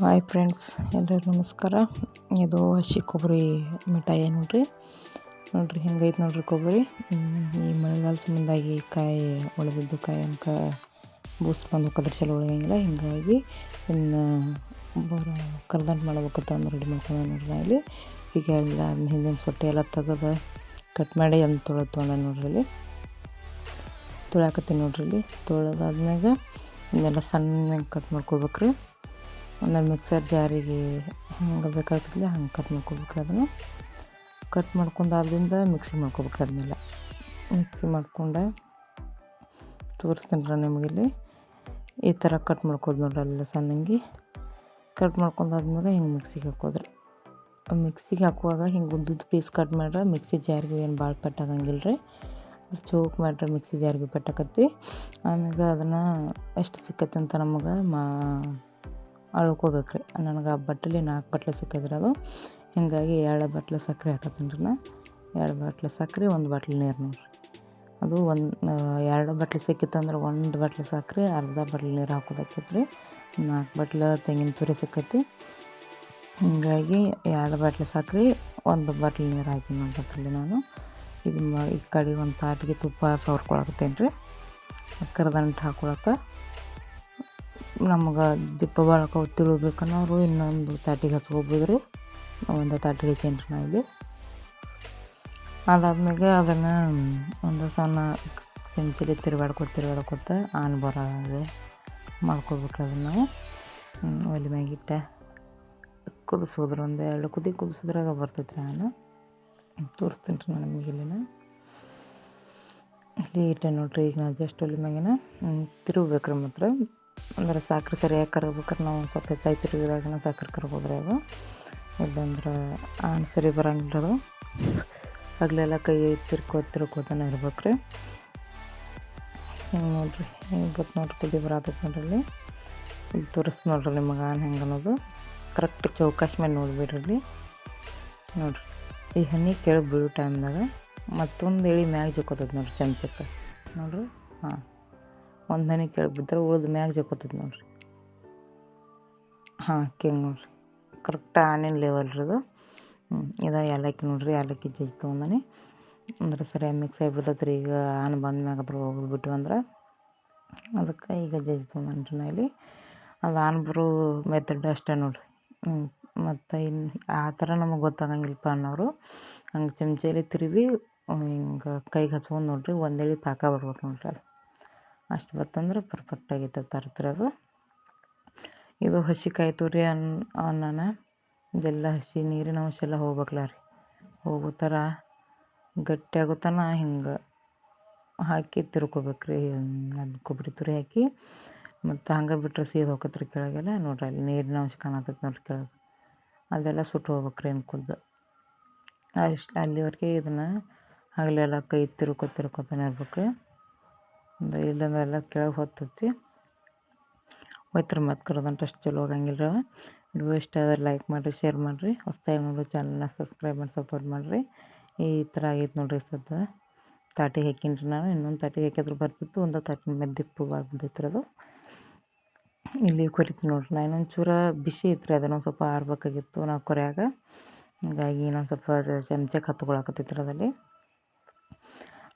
Hi friends, ಎಲ್ಲರಿಗೂ ನಮಸ್ಕಾರ. ಇದು ಹಸಿ ಕೊಬ್ಬರಿ ಮಿಠಾಯಿ ನೋಡ್ರಿ. ನೋಡ್ರಿ, ಹೆಂಗೈತೆ ನೋಡ್ರಿ ಕೊಬ್ಬರಿ. ಈ ಮಳೆಗಾಲ ಸಂಬಂಧಾಗಿ ಕಾಯಿ ಉಳಿದಿದ್ದು ಕಾಯಿ ಅನ್ಕ ಬೂಸ್ ಬಂದು ಕದ್ರ ಚಲೋ ಉಳಿಯಂಗಿಲ್ಲ ಹಿಂಗಾಗಿ ಇನ್ನು ಬರ ಕರ್ದಂಟು ಮಾಡ್ಬೇಕಂತ ರೆಡಿ ಮಾಡ್ಕೊಂಡು ನೋಡ್ರಿ ನಾ ಇಲ್ಲಿ. ಈಗ ಎಲ್ಲ ಹಿಂದಿನ ಸೊಟ್ಟೆ ಎಲ್ಲ ತೆಗೆದು ಕಟ್ ಮಾಡಿ ಅದನ್ನು ತೊಳೆದು ತೊಗೊಂಡೆ ನೋಡ್ರಿ ಇಲ್ಲಿ. ತೊಳ್ಯಾಕತ್ತೀನಿ ನೋಡ್ರಿ ಇಲ್ಲಿ. ತೊಳೆದಾದ್ಮ್ಯಾಗ ಇದನ್ನೆಲ್ಲ ಸಣ್ಣ ಕಟ್ ಮಾಡ್ಕೋಬೇಕ್ರಿ. ಆಮೇಲೆ ಮಿಕ್ಸರ್ ಜಾರಿಗೆ ಹಂಗೆ ಬೇಕಾಗ್ತದೆ ಹಂಗೆ ಕಟ್ ಮಾಡ್ಕೋಬೇಕು ಅದನ್ನು. ಕಟ್ ಮಾಡ್ಕೊಂಡಾದ್ರಿಂದ ಮಿಕ್ಸಿ ಮಾಡ್ಕೋಬೇಕು ಅದನ್ನೆಲ್ಲ. ಮಿಕ್ಸಿ ಮಾಡ್ಕೊಂಡು ತೋರಿಸ್ತೀನಿ ನಿಮಗೆ ನಿಮಗಿಲ್ಲಿ ಈ ಥರ ಕಟ್ ಮಾಡ್ಕೋದು ನೋಡ್ರಿ ಅಲ್ಲ ಸಣ್ಣಂಗಿ. ಕಟ್ ಮಾಡ್ಕೊಂಡಾದ್ಮೇಲೆ ಹಿಂಗೆ ಮಿಕ್ಸಿಗೆ ಹಾಕೋದ್ರಿ ಮಿಕ್ಸಿಗೆ ಹಾಕುವಾಗ ಹಿಂಗೆ ಉದ್ದುದ್ದ ಪೀಸ್ ಕಟ್ ಮಾಡ್ರೆ ಮಿಕ್ಸಿ ಜಾರಿಗೆ ಏನು ಭಾಳ ಪೆಟ್ಟಾಗಂಗಿಲ್ಲ ರೀ. ಚೌಕ್ ಮಾಡ್ರೆ ಮಿಕ್ಸಿ ಜಾರಿಗೆ ಪೆಟ್ಟಾಕತ್ತಿ ಆಮ್ಯಾಗ ಅದನ್ನು ಎಷ್ಟು ಸಿಕ್ಕತ್ತಂತ ನಮಗೆ ಮಾ ಅಳ್ಕೋಬೇಕು ರೀ ನನಗೆ ಆ ಬಟ್ಟಲಿ ನಾಲ್ಕು ಬಟ್ಲು ಸಿಕ್ಕದ್ರಿ ಅದು. ಹೀಗಾಗಿ ಎರಡು ಬಟ್ಲು ಸಕ್ಕರೆ ಹಾಕತ್ತೀನಿ ರೀ ನಾ. ಎರಡು ಬಟ್ಲು ಸಕ್ಕರೆ, ಒಂದು ಬಾಟ್ಲಿ ನೀರು ನೋಡಿರಿ. ಅದು ಒಂದು ಎರಡು ಬಟ್ಲು ಸಿಕ್ಕಿತ್ತಂದ್ರೆ ಒಂದು ಬಟ್ಲು ಸಕ್ಕರೆ, ಅರ್ಧ ಬಟ್ಲು ನೀರು ಹಾಕೋದಾಕೈತೆ ರೀ ನಾಲ್ಕು ಬಟ್ಲು ತೆಂಗಿನ ತುರಿ ಸಿಕ್ಕತಿ. ಹೀಗಾಗಿ ಎರಡು ಬಟ್ಲು ಸಕ್ಕರೆ, ಒಂದು ಬಟ್ಲು ನೀರು ಹಾಕಿ ನೋಡ್ಬೇಕಲ್ಲಿ ನಾನು. ಇದು ಈ ಕಡೆ ಒಂದು ತಾಟಿಗೆ ತುಪ್ಪ ಸವರ್ಕೊಳಕತ್ತೇನೆ ರೀ ಕರ್ದಂಟು ಹಾಕೊಳಕ್ಕೆ ನಮ್ಗೆ ದಿಪ್ಪ ಭಾಳಕ ತಿಳಬೇಕನ್ನೋರು ಇನ್ನೊಂದು ತಾಟಿಗೆ ಹಚ್ಕೋಬೋದು ರೀ ಒಂದು ತಾಟಿಗೆ ಚೆಂಟ್ರಿ ನಾ ಇಲ್ಲಿ. ಅದಾದ್ಮೇಲೆ ಅದನ್ನು ಒಂದು ಸಣ್ಣ ಚಮಚಲಿ ತಿರುಗಾಡ್ಕೊತ ತಿರುಗಾಡ್ಕೊತ ಆನ್ ಬರೋದೆ ಮಾಡ್ಕೊಬೇಕು ಅದನ್ನು ನಾವು. ಒಲೆ ಮ್ಯಾಗಿಟ್ಟ ಕುದಿಸೋದ್ರ ಒಂದು ಎರಡು ಕುದಿ ಕುದಿಸೋದ್ರಾಗ ಬರ್ತೈತೆ ರೀ ನಾನು ತೋರಿಸ್ತೀನಿ ರೀ ನಾನು ನಿಮಗೆ ಇಲ್ಲಿನ. ಇಲ್ಲಿ ಇಟ್ಟೆ ನೋಡ್ರಿ ಈಗ ನಾನು ಜಸ್ಟ್ ಒಲೆ ಮ್ಯಾಗಿನ. ತಿರುಗ್ಬೇಕ್ರಿ ಮಾತ್ರ. ಅಂದ್ರೆ ಸಕ್ರೆ ಸರಿಯಾಗಿ ಕರಗ್ಬೇಕಾದ್ರೆ ನಾವು ಸ್ವಲ್ಪ ಹೆಚ್ಚಾಗಿ ತಿರುಗಿದಾಗನ ಸಕ್ಕರೆ ಕರ್ಬೋದ್ರಿ ಅದು. ಇಲ್ಲಂದ್ರೆ ಆನ್ ಸರಿ ಬರಂಗಿಲ್ಲ ಹಗಲೆಲ್ಲ ಕೈ ತಿರ್ಕೋ ತಿರ್ಕೋತಾನೆ ಇರ್ಬೇಕು ರೀ ಹಿಂಗೆ ನೋಡಿರಿ, ಹಿಂಗೆ ಗೊತ್ತು ನೋಡ್ರಿ ಕುದಿ ಬರಬೇಕು ನೋಡ್ರಿ ಇಲ್ಲಿ ಇಲ್ಲಿ ತೋರಿಸ್ ನೋಡ್ರಿ ನಿಮಗೆ ಆನ್ ಹೆಂಗೆ ಅನ್ನೋದು. ಕರೆಕ್ಟ್ ಚೌಕಾಶ್ ಮೇಲೆ ನೋಡ್ಬಿಡ್ರಿ ಇಲ್ಲಿ ನೋಡ್ರಿ, ಈ ಹನಿ ಕೆಳಗೆ ಬೀಳೋ ಟೈಮ್ದಾಗ ಮತ್ತೊಂದು ಎಳೆ ಮ್ಯಾಗ ಜಕ್ಕೋತೈತೆ ನೋಡ್ರಿ ಚಮಚಕ್ಕೆ. ನೋಡ್ರಿ, ಹಾಂ. ಒಂದು ಹನಿ ಕೆಳಗೆ ಬಿದ್ದರೆ ಉಳ್ದು ಮ್ಯಾಗ ಜಕ್ಕೋತೈತೆ ನೋಡ್ರಿ. ಹಾಂ ಹಿಂಗೆ ನೋಡ್ರಿ. ಕರೆಕ್ಟ್ ಆನಿನ ಲೆವೆಲ್ ರೀ ಅದು. ಇದು ಏಲಕ್ಕಿ ನೋಡಿರಿ ಏಲಕ್ಕಿ ಜಜ್ಜಿ ತೊಗೊಂಡನಿ. ಅಂದ್ರೆ ಸರಿಯಾಗಿ ಮಿಕ್ಸ್ ಆಗಿಬಿಡ್ತೈತೆ ರೀ ಈಗ ಆನ್ ಬಂದ ಮ್ಯಾಗ ಅದ್ರ ಹೋಗ್ಬಿಟ್ಟು ಅಂದ್ರೆ. ಅದಕ್ಕೆ ಈಗ ಜಜ್ಜಿ ತೊಗೊಂಡ್ರಿ ನಾ ಇಲ್ಲಿ. ಅದು ಆನ್ ಬರೋ ಮೆಥಡ್ ಅಷ್ಟೇ ನೋಡಿರಿ. ಮತ್ತು ಇನ್ನು ಆ ಥರ ನಮಗೆ ಗೊತ್ತಾಗಂಗಿಲ್ಲಪ್ಪ ಅನ್ನೋರು. ಹಂಗೆ ಚಮಚಲಿ ತಿರುವಿ, ಹಿಂಗೆ ಕೈಗೆ ಹಚ್ಕೊಂಡು ನೋಡಿರಿ, ಒಂದೇಳಿ ಪಾಕ ಬರ್ಬೇಕು ನೋಡಿರಿ ಅದು. ಅಷ್ಟು ಬತ್ತಂದ್ರೆ ಪರ್ಫೆಕ್ಟ್ ಆಗಿತ್ತು ತರ್ತ್ರಿ ಅದು. ಇದು ಹಸಿ ಕಾಯಿ ತುರಿ ಅನ್, ಅನ್ನನ. ಇದೆಲ್ಲ ಹಸಿ ನೀರಿನ ಅಂಶ ಎಲ್ಲ ಹೋಗ್ಬೇಕಲ್ಲ ರೀ. ಹೋಗೋ ಥರ ಹಿಂಗೆ ಹಾಕಿ ತಿರ್ಕೋಬೇಕು ರೀ, ಅದು ಕೊಬ್ಬರಿ ತುರಿ ಹಾಕಿ. ಮತ್ತು ಹಂಗೆ ಬಿಟ್ಟರೆ ಸೀದ ಹೋಗತ್ತೆ ರೀ ಕೆಳಗೆಲ್ಲ. ನೋಡ್ರಿ ಅಲ್ಲಿ ನೀರಿನ ಅಂಶ ಕಾಣತೈತೆ ನೋಡ್ರಿ ಕೆಳಗೆ. ಅದೆಲ್ಲ ಸುಟ್ಟು ಹೋಗ್ಬೇಕು ರೀ ಅನ್ಕುದ್ದು ಅಷ್ಟು ಅಲ್ಲಿವರೆಗೆ ಇದನ್ನು ಹಗಲೆಲ್ಲ ಕೈ ತಿರ್ಕೊ ತಿರ್ಕೊತಾನೆ ಇರ್ಬೇಕು ರೀ. ಇಲ್ಲಂದ್ರೆ ಎಲ್ಲ ಕೆಳಗೆ ಹೊತ್ತತಿ ಹೋಯ್ತಾರೆ ಮತ್ತು ಕರೆದಂಟ ಅಷ್ಟು ಚಲೋ ಆಗಂಗಿಲ್ಲ ನೀವು ಇಷ್ಟ ಆದ್ರೆ ಲೈಕ್ ಮಾಡಿರಿ ಶೇರ್ ಮಾಡಿರಿ. ಹೊಸ್ದಾಗಿ ನೋಡಿರಿ ಚಾನಲ್ನ ಸಬ್ಸ್ಕ್ರೈಬ್ ಮಾಡಿ ಸಪೋರ್ಟ್ ಮಾಡಿರಿ. ಈ ಥರ ಆಗೈತೆ ನೋಡಿರಿ ಸದ್ದ. ತಾಟಿಗೆ ಹಾಕಿನ್ರಿ ನಾನು ಇನ್ನೊಂದು ತಾಟಿಗೆ ಹಾಕಿದ್ರು ಬರ್ತಿತ್ತು, ಒಂದು ತಾಟಿನ ಮೇಲೆ ದಿಪ್ಪು ರೀ ಅದು. ಇಲ್ಲಿ ಕೊರಿತು ನೋಡ್ರಿ, ನಾ ಇನ್ನೊಂದು ಚೂರ ಬಿಸಿ ಇತ್ತು ರೀ ಅದನ್ನೊಂದು ಸ್ವಲ್ಪ ಆರ್ಬೇಕಾಗಿತ್ತು ನಾವು ಕೊರೆಯಾಗ. ಹೀಗಾಗಿ ಇನ್ನೊಂದು ಸ್ವಲ್ಪ ಚಮಚಕ್ಕೆ ಹತ್ಕೊಳಕತ್ತೈತ್ರಿ ಅದಲ್ಲಿ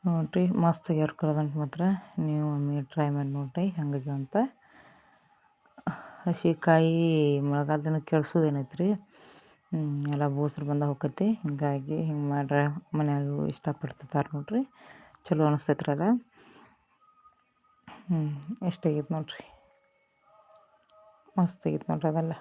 ನೋಡಿರಿ, ಮಸ್ತ್ ಆಗ್ಯಾವ್ರಿ ಮಾತ್ರ ನೀವು ಒಮ್ಮೆ ಟ್ರೈ ಮಾಡಿ ನೋಡಿರಿ ಹೆಂಗಿದೆ ಅಂತ. ಹಸಿಕಾಯಿ ಮೊಳಗಾಲ ದಿನ ಕೆಡ್ಸೋದೇನೈತೆ ರೀ ಎಲ್ಲ ಬೂಸ್ರು ಬಂದ ಹೋಗತಿ. ಹಿಂಗಾಗಿ ಹಿಂಗೆ ಮಾಡ್ರೆ ಮನ್ಯಾಗ ಇಷ್ಟಪಡ್ತಿರ್ತಾರೆ ನೋಡ್ರಿ. ಚಲೋ ಅನಿಸ್ತೈತ್ರಲ್ಲ ಹ್ಞೂ ಎಷ್ಟಾಗೈತೆ ನೋಡ್ರಿ? ಮಸ್ತ್ ಆಗೈತೆ ನೋಡ್ರಿ ಅದೆಲ್ಲ.